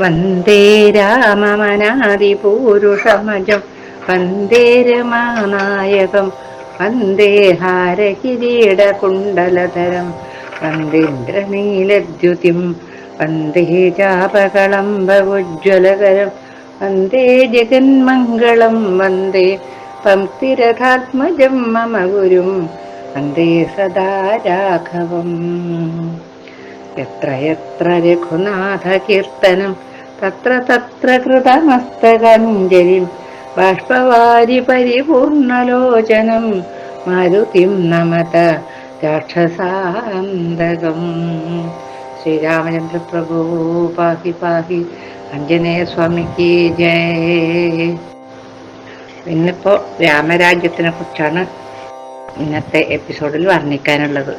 വന്ദേ രാമമനാദിപൂരുഷമജം വന്ദേ രമാനായകം. വന്ദേ ഹാരകിരീടകുണ്ടലതരം. വന്ദേന്ദ്രനീലദ്യുതിം. വന്ദേ ചാപകളംബുജ്വലകരം വന്ദേ ജഗന്മംഗളം. വന്ദേ പംക്തിരഥാത്മജം മമ ഗുരും. വന്ദേ സദാ രാഘവം എത്ര എത്ര രഘുനാഥകീർത്തനം. തത്ര തത്ര കൃതമസ്തകഞ്ജലിം ബാഷ്പവാരി പരിപൂർണലോചനം മരുതിം നമത രാക്ഷസാന്തകം. ശ്രീരാമചന്ദ്ര പ്രഭു പാഹി പാഹി അഞ്ജനേയ സ്വാമിക്ക് ജയ. ഇന്നിപ്പോ രാമരാജ്യത്തിനെ കുറിച്ചാണ് ഇന്നത്തെ എപ്പിസോഡിൽ വർണിക്കാനുള്ളത്.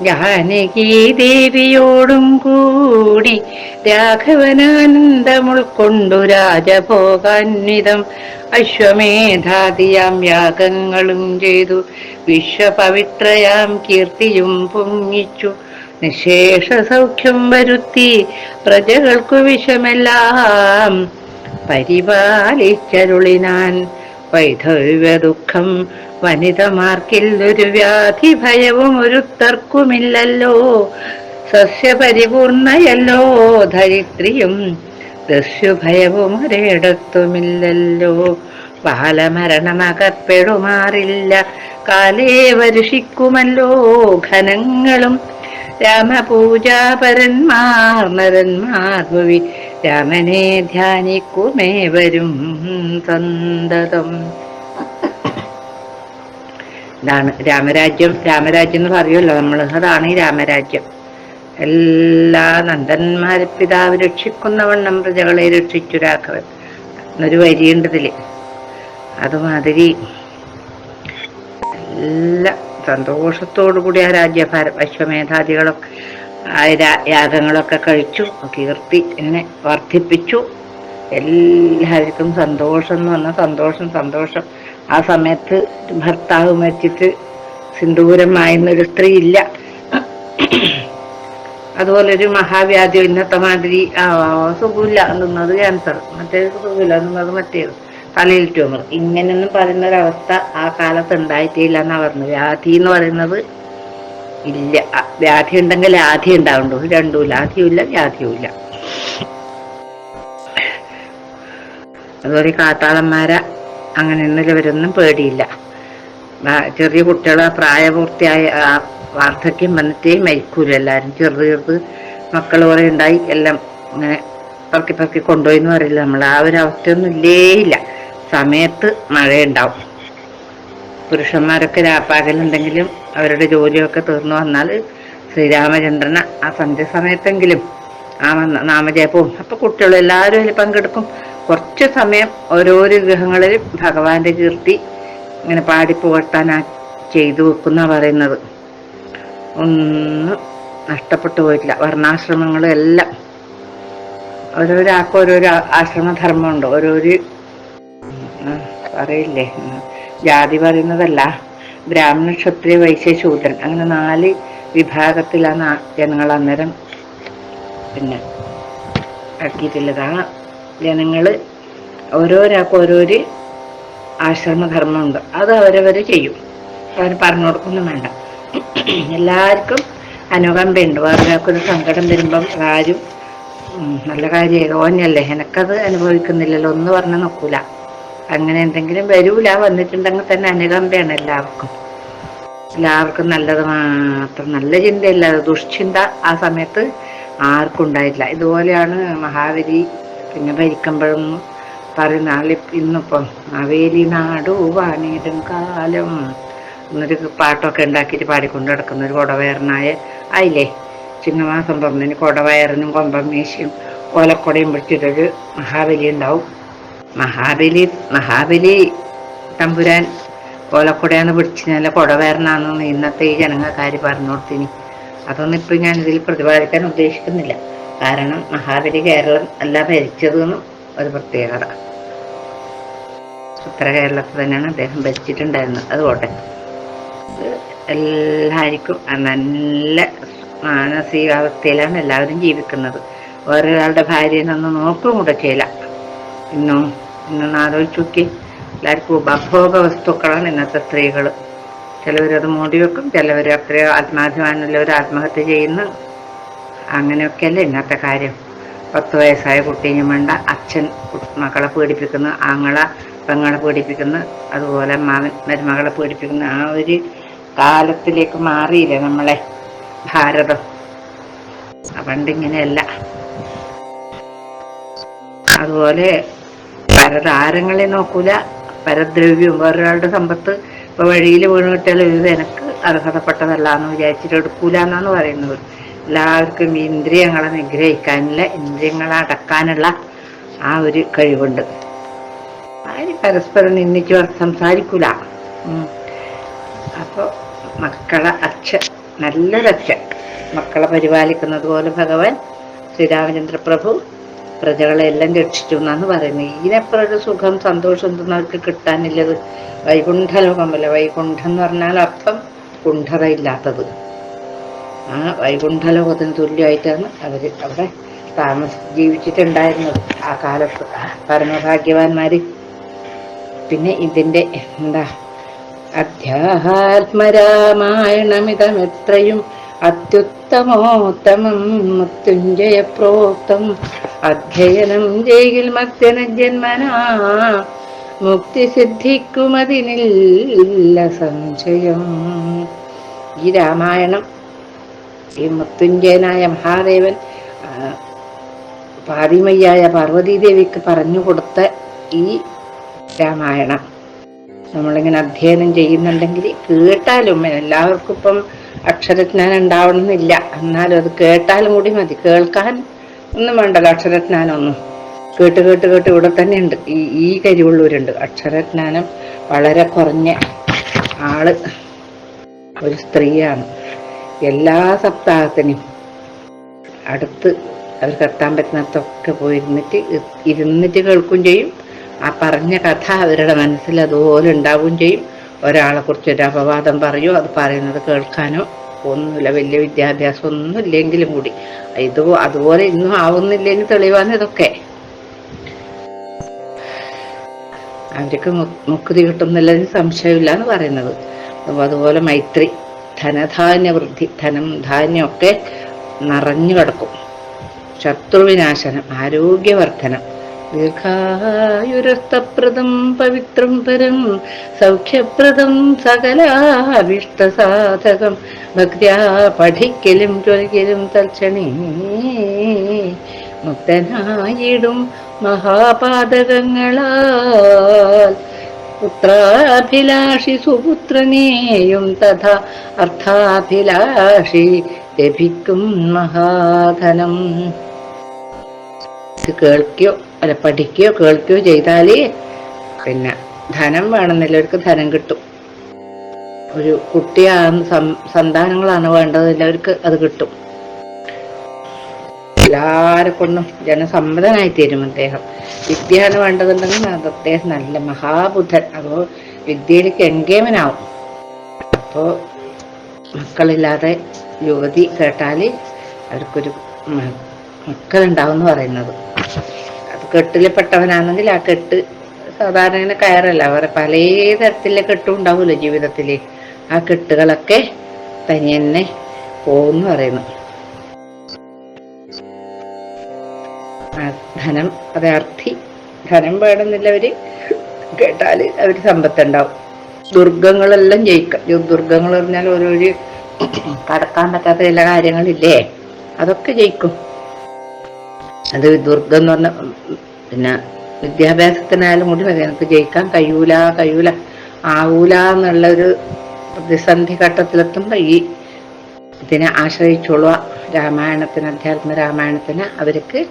ജാനകി ദേവിയോടും കൂടി രാഘവനാനന്ദം ഉൾക്കൊണ്ടു രാജഭോഗാന്വിതം. അശ്വമേധാദിയാം യാഗങ്ങളും ചെയ്തു. വിശ്വപവിത്രയാം കീർത്തിയും പൊങ്ങിച്ചു. നിശേഷ സൗഖ്യം വരുത്തി പ്രജകൾക്കു വിഷമെല്ലാം. പരിപാലിച്ചരുളിനാൻ വൈധവ്യ ദുഃഖം വനിതമാർക്കിൽ ഒരു വ്യാധി ഭയവും ഒരു തർക്കുമില്ലല്ലോ സസ്യപരിപൂർണയല്ലോ ധരിത്രിയും ദസ്യുഭയവും ഒരിടത്തുമില്ലല്ലോ. ബാലമരണമകപ്പെടുമാറില്ല കാലേ വരുഷിക്കുമല്ലോ. ഘനങ്ങളും രാമപൂജാപരന്മാർ നരന്മാർ ഭുവി രാമനെ ധ്യാനിക്കുമേവരും സന്തതം ഇതാണ് രാമരാജ്യം രാമരാജ്യം എന്ന് പറയുമല്ലോ നമ്മൾ അതാണ് ഈ രാമരാജ്യം. എല്ലാ നന്ദന്മാരെ പിതാവ് രക്ഷിക്കുന്നവണ്ണം പ്രജകളെ രക്ഷിച്ചു രാഘവൻ. എന്നൊരു വരിയുണ്ട് ഇതിൽ. അതുമാതിരി എല്ലാ സന്തോഷത്തോടു കൂടി ആ രാജ്യഭാരം അശ്വമേധാദികളൊക്കെ യാഗങ്ങളൊക്കെ കഴിച്ചു കീർത്തി എന്നെ വർദ്ധിപ്പിച്ചു. എല്ലാവർക്കും സന്തോഷം എന്ന് പറഞ്ഞാൽ സന്തോഷം സന്തോഷം. ആ സമയത്ത് ഭർത്താവ് മരിച്ചിട്ട് സിന്ദൂരമായിരുന്നൊരു സ്ത്രീ ഇല്ല അതുപോലെ ഒരു മഹാവ്യാധി ഇന്നത്തെ മാതിരി സുഖമില്ല എന്നുള്ളത് ക്യാൻസർ മറ്റേ സുഖമില്ല എന്നുള്ളത് മറ്റേത്. തലയിൽ ട്യൂമർ ഇങ്ങനെയൊന്നും പറയുന്ന ഒരവസ്ഥ ആ കാലത്ത് ഉണ്ടായിട്ടില്ല എന്നാ പറഞ്ഞു വ്യാധി എന്ന് പറയുന്നത് ഇല്ല. വ്യാധി ഉണ്ടെങ്കിൽ ആധി ഉണ്ടാവുള്ളൂ രണ്ടുമില്ല ആധിയുമില്ല വ്യാധിയുമില്ല അതുപോലെ കാത്താളന്മാരെ അങ്ങനെ ഇവരൊന്നും പേടിയില്ല. ചെറിയ കുട്ടികളെ പ്രായപൂർത്തിയായ വാർദ്ധക്യം വന്നിട്ടേ മരിക്കൂല എല്ലാവരും ചെറുത് ചെറുത് മക്കൾ കുറെ ഉണ്ടായി എല്ലാം ഇങ്ങനെ പറക്കി പറക്കി കൊണ്ടുപോയി എന്ന് പറയില്ല നമ്മൾ ആ ഒരു അവസ്ഥയൊന്നും ഇല്ലേ ഇല്ല സമയത്ത് മഴയുണ്ടാവും. പുരുഷന്മാരൊക്കെ രാപ്പാകലുണ്ടെങ്കിലും അവരുടെ ജോലിയൊക്കെ തീർന്നു വന്നാൽ ശ്രീരാമചന്ദ്രന ആ സന്ധ്യ സമയത്തെങ്കിലും ആ നാമജയപ്പവും അപ്പൊ കുട്ടികളും എല്ലാവരും അതിൽ പങ്കെടുക്കും. കുറച്ച് സമയം ഓരോരോ ഗ്രഹങ്ങളിൽ ഭഗവാന്റെ കീർത്തി ഇങ്ങനെ പാടിപ്പുകട്ടാനാ ചെയ്തു വെക്കുന്ന പറയുന്നത്. ഒന്നും നഷ്ടപ്പെട്ടു പോയിട്ടില്ല. വർണാശ്രമങ്ങളും എല്ലാം. ഓരോരാൾക്കും ഓരോരോ ആശ്രമധർമ്മമുണ്ട് ഓരോരു പറയില്ലേ? ജാതി പറയുന്നതല്ല. ബ്രാഹ്മണ ക്ഷത്രിയ വൈശ്യ ശൂദ്രൻ. അങ്ങനെ നാല് വിഭാഗത്തിലാണ് ജനങ്ങൾ അന്നേരം പിന്നെ ആക്കിയിട്ടുള്ളതാണ് ജനങ്ങൾ ഓരോരാൾക്ക് ഓരോരു ആശ്രമധർമ്മമുണ്ട് അത് അവരവർ ചെയ്യും. അവർ പറഞ്ഞു കൊടുക്കൊന്നും വേണ്ട. എല്ലാവർക്കും അനുകമ്പയുണ്ട്. വേറൊരാൾക്കൊരു സങ്കടം വരുമ്പം ആരും നല്ല കാര്യം ഓഞ്ഞല്ലേ എനക്കത് അനുഭവിക്കുന്നില്ലല്ലോ. ഒന്ന് പറഞ്ഞു നോക്കൂല. അങ്ങനെ എന്തെങ്കിലും വരൂല. വന്നിട്ടുണ്ടെങ്കിൽ തന്നെ അനുകമ്പയാണ് എല്ലാവർക്കും. എല്ലാവർക്കും നല്ലത് മാത്രം. നല്ല ചിന്തയില്ല. ദുഷ്ചിന്ത ആ സമയത്ത് ആർക്കും ഉണ്ടായിട്ടില്ല. ഇതുപോലെയാണ് മഹാബലി പിന്നെ ഭരിക്കുമ്പോഴും പറയുന്ന ഇന്നിപ്പം അവേലി നാടു വാണിടും കാലം. എന്നൊരു പാട്ടൊക്കെ ഉണ്ടാക്കിയിട്ട് പാടിക്കൊണ്ട് നടക്കുന്ന ഒരു കൊടവയറിനായ ആയില്ലേ ചിങ്ങമാസം പറഞ്ഞതിന് കൊടവയറിനും കൊമ്പം മീശയും ഓലക്കൊടയും പിടിച്ചിട്ടൊരു മഹാബലി ഉണ്ടാവും. മഹാബലി മഹാബലി തമ്പുരാൻ ഓലക്കൊടയാന്ന് പിടിച്ച് നല്ല കൊടവയറിനാണെന്ന് ഇന്നത്തെ ഈ ജനങ്ങൾക്കാർ പറഞ്ഞു കൊടുത്തിനി. അതൊന്നും ഇപ്പം ഞാൻ ഇതിൽ പ്രതിപാദിക്കാൻ ഉദ്ദേശിക്കുന്നില്ല. കാരണം മഹാബലി കേരളം അല്ല ഭരിച്ചതെന്നും ഒരു പ്രത്യേകത. ഉത്തര കേരളത്തിൽ തന്നെയാണ് അദ്ദേഹം ഭരിച്ചിട്ടുണ്ടായിരുന്നത്. അതുകൊട്ടെ എല്ലാവർക്കും നല്ല മാനസികാവസ്ഥയിലാണ് എല്ലാവരും ജീവിക്കുന്നത്. വേറൊരാളുടെ ഭാര്യനൊന്ന് നോക്കും കൂടെ ചെയ്യില്ല ഇന്നും ഇന്നൊന്ന് ആലോചിച്ച് നോക്കി. എല്ലാവർക്കും ഉപഭോഗ വസ്തുക്കളാണ് ഇന്നത്തെ സ്ത്രീകൾ ചിലവരത് മൂടി വെക്കും ചിലവർ അത്രയോ ആത്മാഭിമാനമുള്ളവർ ആത്മഹത്യ ചെയ്യുന്നു അങ്ങനെയൊക്കെയല്ലേ ഇന്നത്തെ കാര്യം. പത്ത് വയസ്സായ കുട്ടീനും വേണ്ട. അച്ഛൻ മക്കളെ പീഡിപ്പിക്കുന്നു ആങ്ങളെ പെങ്ങളെ പീഡിപ്പിക്കുന്നു അതുപോലെ മാമൻ മരുമകളെ പീഡിപ്പിക്കുന്നു ആ ഒരു കാലത്തിലേക്ക് മാറിയില്ലേ നമ്മളെ ഭാരതം? പണ്ടിങ്ങനെയല്ല അതുപോലെ പരതാരങ്ങളെ നോക്കൂല. പരദ്രവ്യവും വേറൊരാളുടെ സമ്പത്ത് ഇപ്പൊ വഴിയിൽ വീണ് കിട്ടിയാൽ ഇത് എനിക്ക് അർഹതപ്പെട്ടതല്ല എന്ന് വിചാരിച്ചിട്ട് എടുക്കൂല എന്നാണ് പറയുന്നത്. എല്ലാവർക്കും ഇന്ദ്രിയങ്ങളെ നിഗ്രഹിക്കാനുള്ള ഇന്ദ്രിയങ്ങളെ അടക്കാനുള്ള ആ ഒരു കഴിവുണ്ട്. ആര് പരസ്പരം നിന്നിച്ച് സംസാരിക്കൂല. അപ്പോൾ മക്കളെ അച്ഛൻ നല്ലൊരച്ഛൻ മക്കളെ പരിപാലിക്കുന്നത് പോലെ ഭഗവാൻ ശ്രീരാമചന്ദ്ര പ്രഭു പ്രജകളെ എല്ലാം രക്ഷിച്ചു എന്നാണ് പറയുന്നത്. ഇതിനപ്പുറം ഒരു സുഖം സന്തോഷം ഒന്നും കിട്ടാനില്ലത്. വൈകുണ്ഠലോകമല്ല വൈകുണ്ഠം എന്ന് പറഞ്ഞാൽ അർത്ഥം കുണ്ഠതയില്ലാത്തത്. ആ വൈകുണ്ഠലോകത്തിന് തുല്യമായിട്ടാണ് അവർ അവിടെ താമസ ജീവിച്ചിട്ടുണ്ടായിരുന്നത്. ആ കാലത്ത് പരമഭാഗ്യവാന്മാർ പിന്നെ ഇതിന്റെ എന്താ? അധ്യാത്മരാമായണമിതമെത്രയും അത്യുത്തമോത്തമം മൃത്യുഞ്ജയ പ്രോക്തം അധ്യയനം ജയിൽ മത്യന ജന്മനാ മുക്തി സിദ്ധിക്കുമതിനില്ല സംശയം. ഈ രാമായണം ഈ മൃത്യുഞ്ജയനായ മഹാദേവൻ പാതിമയ്യായ പാർവതീദേവിക്ക് പറഞ്ഞു കൊടുത്ത ഈ രാമായണം. നമ്മളിങ്ങനെ അധ്യയനം ചെയ്യുന്നുണ്ടെങ്കിൽ കേട്ടാലും എല്ലാവർക്കും ഇപ്പം അക്ഷരജ്ഞാനം ഉണ്ടാവണമെന്നില്ല. എന്നാലും അത് കേട്ടാലും കൂടി മതി. കേൾക്കാൻ ഒന്നും വേണ്ടല്ലോ അക്ഷരജ്ഞാനമൊന്നും. കേട്ട് കേട്ട് കേട്ട് ഇവിടെ തന്നെ ഉണ്ട് ഈ ഈ കരിവുള്ളവരുണ്ട് അക്ഷരജ്ഞാനം വളരെ കുറഞ്ഞ ആൾ ഒരു സ്ത്രീയാണ്. എല്ലാ സപ്താഹത്തിനും. അടുത്ത് അവർ എത്താൻ പറ്റുന്നിടത്തൊക്കെ പോയിരുന്നിട്ട് ഇരുന്നിട്ട് കേൾക്കുകയും ചെയ്യും. ആ പറഞ്ഞ കഥ അവരുടെ മനസ്സിൽ അതുപോലെ ഉണ്ടാവുകയും ചെയ്യും. ഒരാളെ കുറിച്ച് ഒരു അപവാദം പറയോ അത് പറയുന്നത് കേൾക്കാനോ ഒന്നുമില്ല. വലിയ വിദ്യാഭ്യാസം ഒന്നും ഇല്ലെങ്കിലും കൂടി. ഇത് അതുപോലെ ഇന്നും ആവുന്നില്ലെങ്കിൽ തെളിവാണ് ഇതൊക്കെ. അവർക്ക് മുക്തി കിട്ടുന്നില്ലെന്ന് സംശയമില്ല എന്ന് പറയുന്നത്. അതുപോലെ മൈത്രി ധനധാന്യ വൃദ്ധി ധനം ധാന്യമൊക്കെ നിറഞ്ഞു കിടക്കും. ശത്രുവിനാശനം ആരോഗ്യവർദ്ധനം ദീർഘായുരസ്തപ്രദം പവിത്രം പരം സൗഖ്യപ്രദം സകലാഭിഷ്ടസാധകം. ഭക്തിയാ പഠിക്കലും ചൊൽക്കലും തൽക്ഷണേ മുക്തനായിടും മഹാപാതകങ്ങളാൽ. പുത്രാഭിലാഷി സുപുത്രനെയും തഥാ അർത്ഥാഭിലാഷി ലഭിക്കും മഹാധനം. കേൾക്കുകയോ അല്ല പഠിക്കുകയോ കേൾക്കുകയോ ചെയ്താൽ പിന്നെ ധനം വേണമെന്നുള്ളവർക്ക് ധനം കിട്ടും. ഒരു കുട്ടിയാണ് സന്താനങ്ങളാണ് വേണ്ടത് എല്ലാവർക്ക് അത് കിട്ടും. എല്ലാരെ കൊണ്ടും ജനസമ്മതനായി തീരും അദ്ദേഹം. വിദ്യയാണ് വേണ്ടതുണ്ടെങ്കിൽ അദ്ദേഹം നല്ല മഹാബുദ്ധൻ. അതോ വിദ്യയിലേക്ക് എൻഗേമനാവും അപ്പോ മക്കളില്ലാതെ യുവതി കേട്ടാൽ അവർക്കൊരു മക്കളുണ്ടാവും എന്ന് പറയുന്നത്. കെട്ടിൽപ്പെട്ടവനാണെങ്കിൽ ആ കെട്ട് സാധാരണ ഇങ്ങനെ കയറല്ല. അവരെ പല തരത്തിലെ കെട്ടും ഉണ്ടാവുമല്ലോ ജീവിതത്തിൽ ആ കെട്ടുകളൊക്കെ തനിയെന്നെ പോകുന്നു പറയുന്നു. ധനം അത് അർത്ഥി ധനം വേണമെന്നില്ലവര് കേട്ടാൽ അവർ സമ്പത്തുണ്ടാവും. ദുർഗങ്ങളെല്ലാം ജയിക്കാം. ദുർഗങ്ങൾ പറഞ്ഞാൽ ഓരോ കടക്കാൻ പറ്റാത്ത ചില കാര്യങ്ങളില്ലേ? അതൊക്കെ ജയിക്കും. അത് ദുർഗം എന്ന് പറഞ്ഞ പിന്നെ വിദ്യാഭ്യാസത്തിനായാലും കൂടി മതി. എനിക്ക് ജയിക്കാൻ കഴിയൂല കഴിയൂല ആവൂല എന്നുള്ള ഒരു പ്രതിസന്ധി ഘട്ടത്തിലെത്തുമ്പോൾ ഈ ഇതിനെ ആശ്രയിച്ചോളുക. രാമായണത്തിന് അധ്യാത്മ രാമായണത്തിന് അവർക്ക്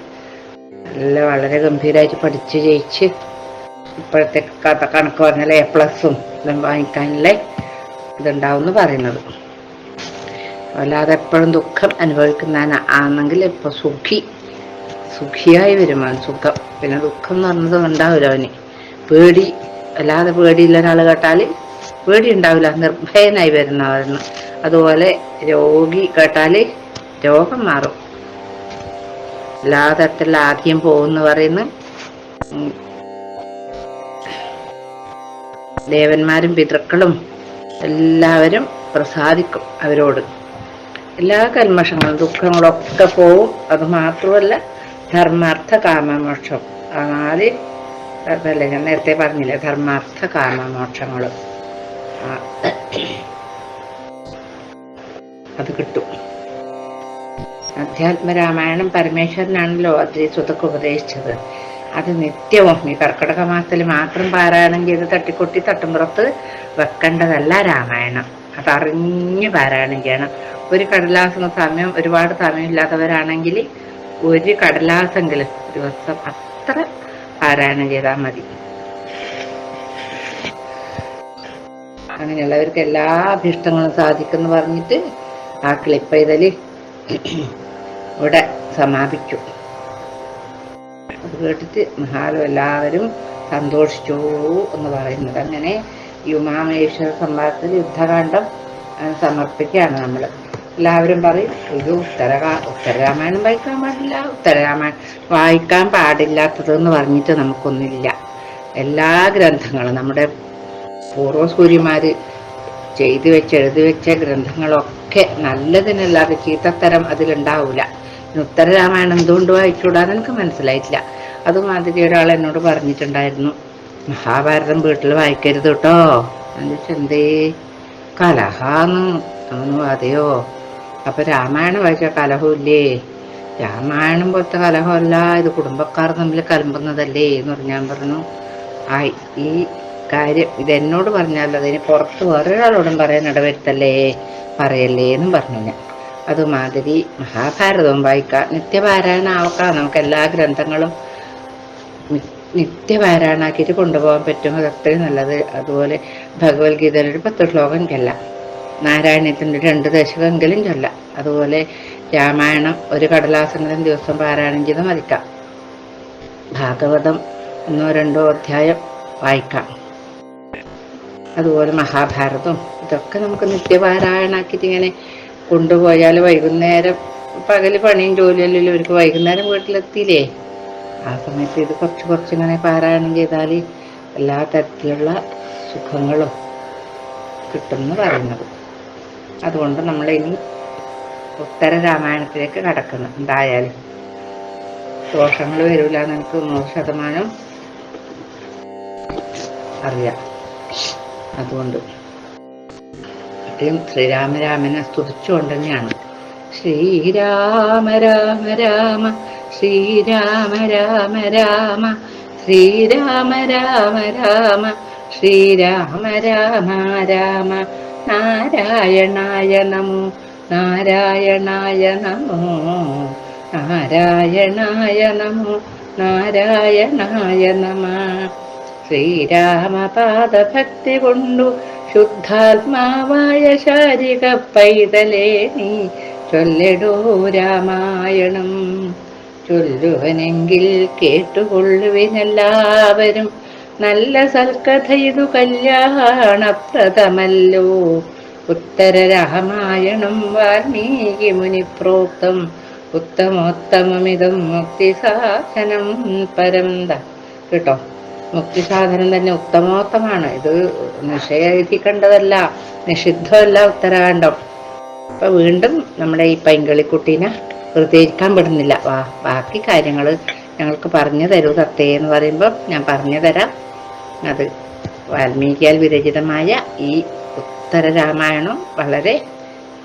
നല്ല വളരെ ഗംഭീരമായിട്ട് പഠിച്ച് ജയിച്ച് ഇപ്പോഴത്തെ കഥ കണക്ക് പറഞ്ഞാൽ എ പ്ലസും എല്ലാം വാങ്ങിക്കാനുള്ള ഇതുണ്ടാവും പറയുന്നത്. അല്ലാതെ എപ്പോഴും ദുഃഖം അനുഭവിക്കുന്ന ആണെങ്കിൽ ഇപ്പൊ സുഖി സുഖിയായി വരുമാണ് സുഖം. പിന്നെ ദുഃഖം എന്ന് പറഞ്ഞത് ഉണ്ടാവില്ല അവന്. പേടി അല്ലാതെ പേടിയില്ല ഒരാൾ കേട്ടാൽ പേടി ഉണ്ടാവില്ല. നിർഭയനായി വരുന്നവരെന്ന് അതുപോലെ രോഗി കേട്ടാൽ രോഗം മാറും. എല്ലാ തരത്തിലുള്ള ആദ്യം പോകുമെന്ന് പറയുന്നു. ദേവന്മാരും പിതൃക്കളും എല്ലാവരും പ്രസാദിക്കും അവരോട്. എല്ലാ കൽമഷങ്ങളും ദുഃഖങ്ങളൊക്കെ പോവും. അത് മാത്രമല്ല ധർമാർത്ഥ കാമമോക്ഷം നാല് അതല്ലേ ഞാൻ നേരത്തെ പറഞ്ഞില്ലേ ധർമാർത്ഥ കാമമോക്ഷങ്ങൾ അത് കിട്ടും. അധ്യാത്മരാമായണം പരമേശ്വരനാണല്ലോ അദ്വൈതത്തൊക്കെ ഉപദേശിച്ചത്. അത് നിത്യവും ഈ കർക്കിടക മാസത്തിൽ മാത്രം പാരായണം ചെയ്ത് തട്ടിക്കൊട്ടി തട്ടുമ്പുറത്ത് വെക്കേണ്ടതല്ല രാമായണം. അതറിഞ്ഞ് പാരായണം ചെയ്യണം ഒരു കടലാസിന് സമയം ഒരുപാട് സമയമില്ലാത്തവരാണെങ്കിൽ ഒരു കടലാസെങ്കിലും ദിവസം അത്ര പാരായണം ചെയ്താൽ മതി. അങ്ങനെയുള്ളവർക്ക് എല്ലാ അഭിഷ്ടങ്ങളും സാധിക്കുമെന്ന് പറഞ്ഞിട്ട് ആ ക്ലിപ്പ് ഇതിൽ ഇവിടെ സമാപിച്ചു. അത് കേട്ടിട്ട് മഹാലും എല്ലാവരും സന്തോഷിച്ചു എന്ന് പറയുന്നത്. അങ്ങനെ ഈ ഉമാമേശ്വര സംവാദത്തിൽ യുദ്ധകാന്ഡം സമർപ്പിക്കുകയാണ് നമ്മൾ എല്ലാവരും പറയും ഇത് ഉത്തരകാ ഉത്തരരാമായണം വായിക്കാൻ പാടില്ല ഉത്തരരാമായണം വായിക്കാൻ പാടില്ലാത്തതെന്ന് പറഞ്ഞിട്ട് നമുക്കൊന്നുമില്ല. എല്ലാ ഗ്രന്ഥങ്ങളും നമ്മുടെ പൂർവസൂര്യന്മാര് ചെയ്തു വെച്ച് എഴുതി വെച്ച ഗ്രന്ഥങ്ങളൊക്കെ നല്ലതിനല്ലാതെ ചീത്തത്തരം അതിലുണ്ടാവില്ല ഉത്തരരാമായണം എന്തുകൊണ്ട് വായിച്ചുകൂടാന്ന് എനിക്ക് മനസ്സിലായിട്ടില്ല. അതുമാതിരി ഒരാൾ എന്നോട് പറഞ്ഞിട്ടുണ്ടായിരുന്നു മഹാഭാരതം വീട്ടിൽ വായിക്കരുത് കേട്ടോ. എന്നിട്ട് എന്തേ? കലഹാന്ന്. അവന് അതെയോ അപ്പൊ രാമായണം വായിച്ച കലഹമില്ലേ രാമായണം പോലത്തെ കലഹമല്ല. ഇത് കുടുംബക്കാർ തമ്മിൽ കലമ്പുന്നതല്ലേ? എന്ന് പറഞ്ഞു ഞാൻ പറഞ്ഞു ആ ഈ കാര്യം ഇത് എന്നോട് പറഞ്ഞാലോ? അതിന് പുറത്ത് വേറൊരാളോടും പറയാൻ ഇടവരുത്തല്ലേ? പറയല്ലേ എന്നും പറഞ്ഞു ഞാൻ. അതുമാതിരി മഹാഭാരതവും വായിക്കാം നിത്യപാരായണ ആവക്കാം നമുക്ക് എല്ലാ ഗ്രന്ഥങ്ങളും നിത്യപാരായണാക്കിയിട്ട് കൊണ്ടുപോകാൻ പറ്റും. അത് അത്രയും നല്ലത്. അതുപോലെ ഭഗവത്ഗീതയിൽ ഒരു പത്ത് ശ്ലോകം ചൊല്ലാം. നാരായണത്തിന്റെ രണ്ട് ദശകമെങ്കിലും ചൊല്ലാം. അതുപോലെ രാമായണം ഒരു കടലാസങ്ങളും ദിവസം പാരായണം ചെയ്ത് മതിക്കാം. ഭാഗവതം ഒന്നോ രണ്ടോ അധ്യായം വായിക്കാം. അതുപോലെ മഹാഭാരതം. ഇതൊക്കെ നമുക്ക് നിത്യപാരായണാക്കിയിട്ട് ഇങ്ങനെ കൊണ്ടുപോയാൽ വൈകുന്നേരം പകൽ പണിയും ജോലിയല്ലല്ലോ ഇവർക്ക് വൈകുന്നേരം വീട്ടിലെത്തിയില്ലേ? ആ സമയത്ത് ഇത് കുറച്ച് കുറച്ച് ഇങ്ങനെ പാരായണം ചെയ്താൽ എല്ലാ തരത്തിലുള്ള സുഖങ്ങളും കിട്ടുമെന്ന് പറയുന്നത്. അതുകൊണ്ട് നമ്മൾ ഇനി ഉത്തര രാമായണത്തിലേക്ക് കടക്കുന്നു. എന്തായാലും ദോഷങ്ങൾ വരില്ല എന്ന് എനിക്ക് നൂറ് ശതമാനം അറിയാം. അതുകൊണ്ട് ആദ്യം ശ്രീരാമരാമനെ സ്തുതിച്ചുകൊണ്ട് തന്നെയാണ് ശ്രീരാമ രാമ രാമ ശ്രീരാമ രാമ രാമ ശ്രീരാമ രാമ രാമ ശ്രീരാമ രാമ രാമ നാരായണായ നമോ നാരായണായ നമോ നാരായണായ നമോ നാരായണായ നമ. ശ്രീരാമപാദഭക്തി കൊണ്ടു ശുദ്ധാത്മാവായ ശാരിക പൈതലേ നീ ചൊല്ലിടോ രാമായണം. ചൊല്ലുവനെങ്കിൽ കേട്ടുകൊള്ളുവിനെല്ലാവരും നല്ല സൽക്കഥ ഇതു കല്യാണപ്രദമല്ലോ. ഉത്തര രാമായണം വാൽമീകി മുനി പ്രോക്തം ഉത്തമോത്തമമിതം മുക്തിസാധനം പരം ദ കേട്ടോ മുക്തിസാധനം തന്നെ ഉത്തമോത്തമാണ്. ഇത് നിഷേധിക്കേണ്ടതല്ല നിഷിദ്ധമല്ല ഉത്തരാഖണ്ഡം. അപ്പൊ വീണ്ടും നമ്മുടെ ഈ പൈങ്കളിക്കുട്ടീനെ വെറുതെ പെടുന്നില്ല. വാ ബാക്കി കാര്യങ്ങൾ ഞങ്ങൾക്ക് പറഞ്ഞു തരൂ തത്തേ എന്ന് പറയുമ്പോൾ ഞാൻ പറഞ്ഞു തരാം. അത് വാൽമീകിയാൽ വിരചിതമായ ഈ ഉത്തര രാമായണം വളരെ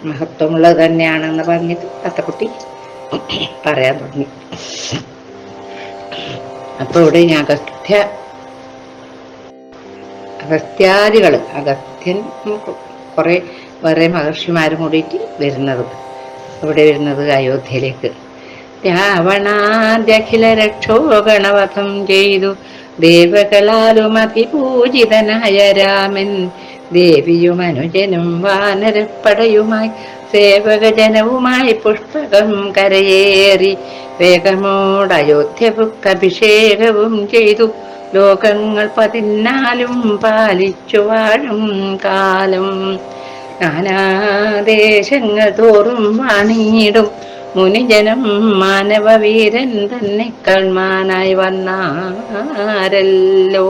മഹത്വമുള്ളത് തന്നെയാണെന്ന് പറഞ്ഞിട്ട് തത്തക്കുട്ടി പറയാൻ തുടങ്ങി. അപ്പോൾ ഇവിടെ ഈ അഗസ്ത്യ അഗസ്ത്യാദികൾ അഗസ്ത്യൻ കുറേ വേറെ മഹർഷിമാരും കൂടിയിട്ട് വരുന്നത്. ഇവിടെ വരുന്നത്? അയോധ്യയിലേക്ക്. രാവണാദ്യഖില രക്ഷോഗണവധം ചെയ്തു. ദേവകളാലും അതിപൂജിതനായ രാമൻ. ദേവിയും അനുജനും വാനരപ്പടയുമായി സേവകജനവുമായി പുഷ്പകം കരയേറി. വേഗമോട് ബുക്കഭിഷേകവും ചെയ്തു. ലോകങ്ങൾ പതിനാലും പാലിച്ചു വാഴും കാലം. നാനാദേശങ്ങൾ തോറും അണിയിടും മുനിജനം മാനവവീരൻ തന്നെ കൺമാനായി വന്നാരല്ലോ.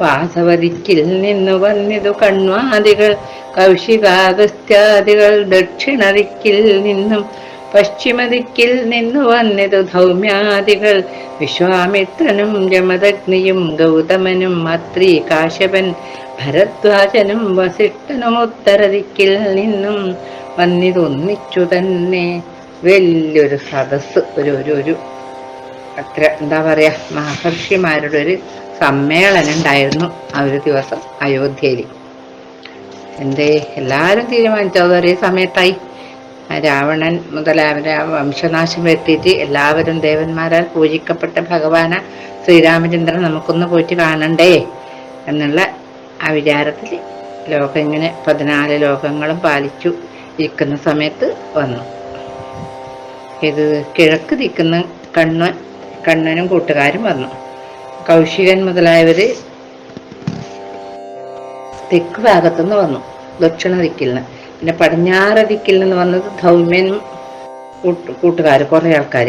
വാസവതിക്കിൽ നിന്നു വന്നിതു കൺവാദികൾ കൗശികാഗസ്ത്യാദികൾ ദക്ഷിണദിക്കിൽ നിന്നും പശ്ചിമദിക്കിൽ നിന്നു വന്നിതു ധൗമ്യാദികൾ. വിശ്വാമിത്രനും ജമദഗ്നിയും ഗൗതമനും അത്രി കാശവൻ ഭരദ്വാജനും വസിഷ്ഠനും ഉത്തരദിക്കിൽ നിന്നും വന്നിതൊന്നിച്ചു തന്നെ. വലിയൊരു സദസ് ഒരു ഒരു ഒരു അത്ര എന്താ പറയാ മഹർഷിമാരുടെ ഒരു സമ്മേളനം ഉണ്ടായിരുന്നു ആ ഒരു ദിവസം അയോധ്യയിൽ. എന്തേ എല്ലാവരും തീരുമാനിച്ചത് ഒരേ സമയത്തായി? രാവണൻ മുതലായവരെ വംശനാശം വരുത്തിയിട്ട് എല്ലാവരും ദേവന്മാരാൽ പൂജിക്കപ്പെട്ട ഭഗവാന ശ്രീരാമചന്ദ്രൻ നമുക്കൊന്ന് പോയിട്ട് കാണണ്ടേ? എന്നുള്ള ആ വിചാരത്തിൽ ലോകം ഇങ്ങനെ പതിനാല് ലോകങ്ങളും പാലിച്ചു ഇരിക്കുന്ന സമയത്ത് വന്നു. ഇത് കിഴക്ക് നിൽക്കുന്ന കണ്ണൻ കണ്ണനും കൂട്ടുകാരും വന്നു. കൗശികൻ മുതലായവർ തെക്ക് ഭാഗത്തുനിന്ന് വന്നു. ദക്ഷിണ ദിക്കിൽ നിന്ന്. പിന്നെ പടിഞ്ഞാറ് ദിക്കിൽ നിന്ന് വന്നത് ധൗമ്യനും കൂട്ടുകാർ കുറേ ആൾക്കാർ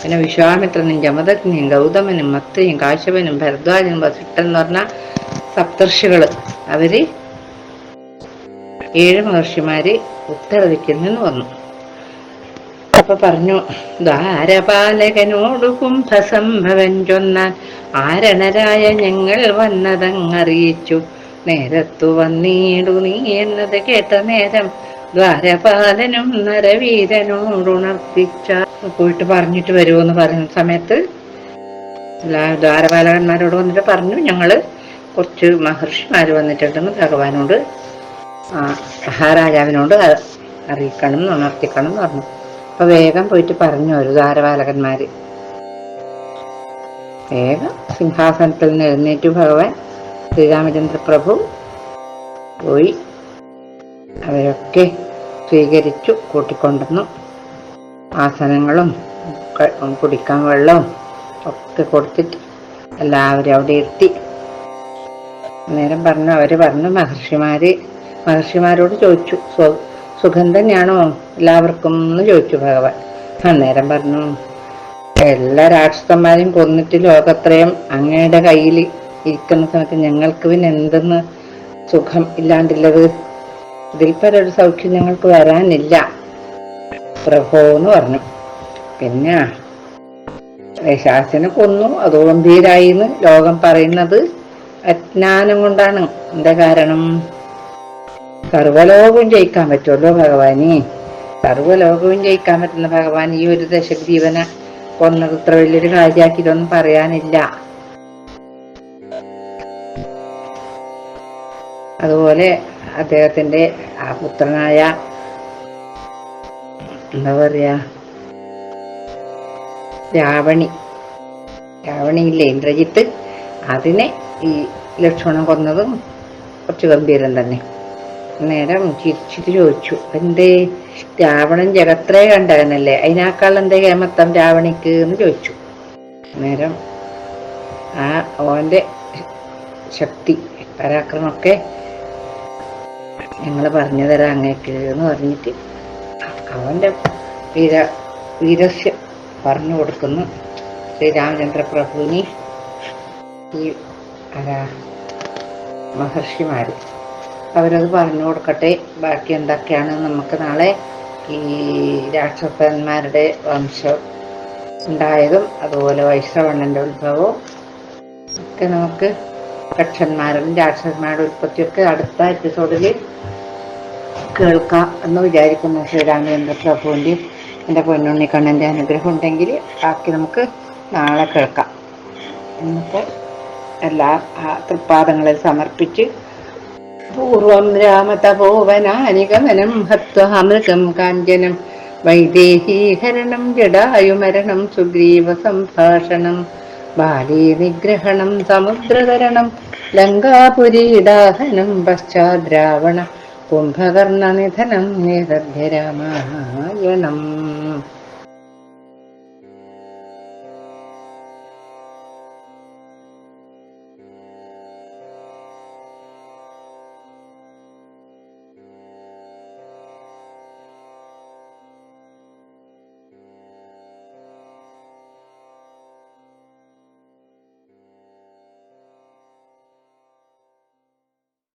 പിന്നെ വിശ്വാമിത്രനും ജമദഗ്നിയും ഗൗതമനും മത്രയും കാശവനും ഭരദ്വാജനും വസിഷ്ഠൻ പറഞ്ഞ സപ്തർഷികൾ അവർ ഏഴ് മഹർഷിമാര് ഉത്തരദിക്കിൽ നിന്ന് വന്നു. അപ്പൊ പറഞ്ഞു ദ്വാരപാലകനോട് കുംഭസംഭവൻ ചൊന്നാൻ ആരണരായ ഞങ്ങൾ വന്നതങ്ങറിയിച്ചു നേരത്തു വന്നീടു നീ എന്നത് കേട്ട നേരം ദ്വാരപാലനും നരവീരനോടുണർപ്പിച്ച പോയിട്ട് പറഞ്ഞിട്ട് വരുമെന്ന് പറഞ്ഞ സമയത്ത് ദ്വാരപാലകന്മാരോട് വന്നിട്ട് പറഞ്ഞു ഞങ്ങൾ കുറച്ച് മഹർഷിമാർ വന്നിട്ടുണ്ടെന്ന് ഭഗവാനോട് മഹാരാജാവിനോട് അറിയിക്കണം ഉണർത്തിക്കണം എന്ന് പറഞ്ഞു. അപ്പൊ വേഗം പോയിട്ട് പറഞ്ഞു ഒരു ദ്വാരപാലകന്മാര്. വേഗം സിംഹാസനത്തിൽ നിന്ന് എഴുന്നേറ്റു ഭഗവാൻ. ശ്രീരാമചന്ദ്ര പ്രഭു. പോയി. അവരൊക്കെ സ്വീകരിച്ചു. കൂട്ടിക്കൊണ്ടുവന്നു. ആസനങ്ങളും കുടിക്കാൻ വെള്ളവും ഒക്കെ കൊടുത്തിട്ട് എല്ലാവരും അവിടെ എത്തി നേരം പറഞ്ഞു അവർ പറഞ്ഞു മഹർഷിമാര് മഹർഷിമാരോട് ചോദിച്ചു. സുഖം തന്നെയാണോ? എല്ലാവർക്കും എന്ന് ചോദിച്ചു ഭഗവാൻ. അന്നേരം പറഞ്ഞു എല്ലാ രാക്ഷസന്മാരെയും കൊന്നിട്ട് ലോകത്രയും അങ്ങയുടെ കയ്യിൽ ഇരിക്കുന്ന സമയത്ത് ഞങ്ങൾക്ക് പിന്നെ എന്തെന്ന് സുഖം ഇല്ലാണ്ടില്ലത്? ഇതിൽ പരൊരു സൗഖ്യം ഞങ്ങൾക്ക് വരാനില്ല. പ്രഭോ എന്ന് പറഞ്ഞു. പിന്നെ ശാസ്ത്രനെ കൊന്നു. അത് ഗംഭീരായി എന്ന് ലോകം പറയുന്നത് അജ്ഞാനം കൊണ്ടാണ്. എന്താ കാരണം? സർവലോകവും ജയിക്കാൻ പറ്റുമല്ലോ ഭഗവാനെ. സർവലോകവും ജയിക്കാൻ പറ്റുന്ന ഭഗവാൻ ഈ ഒരു ദശഗ്രീവനെ കൊന്നത് ഇത്ര വലിയൊരു കാര്യമാക്കിയതൊന്നും പറയാനില്ല. അതുപോലെ അദ്ദേഹത്തിന്റെ ആ പുത്രനായ എന്താ പറയുക രാവണി. രാവണിയില്ലേ ഇന്ദ്രജിത്ത്? അതിനെ ഈ ലക്ഷ്മണൻ കൊന്നതും കുറച്ച് ഗംഭീരം തന്നെ. നേരം ചിരിച്ചിട്ട് ചോദിച്ചു എന്തേ? രാവണൻ ജഗത്രേ കണ്ടവനല്ലേ? അതിനേക്കാൾ എന്തേ ഹേമത്തം രാവണിക്ക്? എന്ന് ചോദിച്ചു. നേരം ആ ഓന്റെ ശക്തി പരാക്രമൊക്കെ ഞങ്ങൾ പറഞ്ഞു തരാം അങ്ങേക്ക് എന്ന് പറഞ്ഞിട്ട് അവന്റെ വീര വീരസ്യം പറഞ്ഞു കൊടുക്കുന്നു. ശ്രീരാമചന്ദ്ര പ്രഭുവിന് ഈ ആരാ മഹർഷിമാര്. അവരത് പറഞ്ഞു കൊടുക്കട്ടെ. ബാക്കി എന്തൊക്കെയാണ് നമുക്ക് നാളെ ഈ രാക്ഷസന്മാരുടെ വംശം ഉണ്ടായതും അതുപോലെ വൈശ്രവണ്ണന്റെ ഉത്ഭവവും ഒക്കെ നമുക്ക് കക്ഷന്മാരും രാക്ഷസന്മാരുടെ ഉൽപ്പത്തിയൊക്കെ അടുത്ത എപ്പിസോഡിൽ കേൾക്കാം എന്ന് വിചാരിക്കുന്നു. ശ്രീരാമചന്ദ്ര പ്രഭുവിന്റെയും എന്റെ പൊന്നുണ്ണി കണ്ണന്റെ അനുഗ്രഹം ഉണ്ടെങ്കിൽ ബാക്കി നമുക്ക് നാളെ കേൾക്കാം. എന്നിട്ട് എല്ലാ തൃപ്പാദങ്ങളിൽ സമർപ്പിച്ച് പൂർവം രാമതപോവനാനികമനം ഹത്വാമൃഗം കാഞ്ചനം വൈദേഹീഹരണം ജടായുമരണം സുഗ്രീവ സംഭാഷണം ബാലീ നിഗ്രഹണം സമുദ്രതരണം ലങ്കാപുരീദാഹനം പശ്ചാദ്രാവണ കുംഭകർണനിധനം നിരഭ്യരാമായണം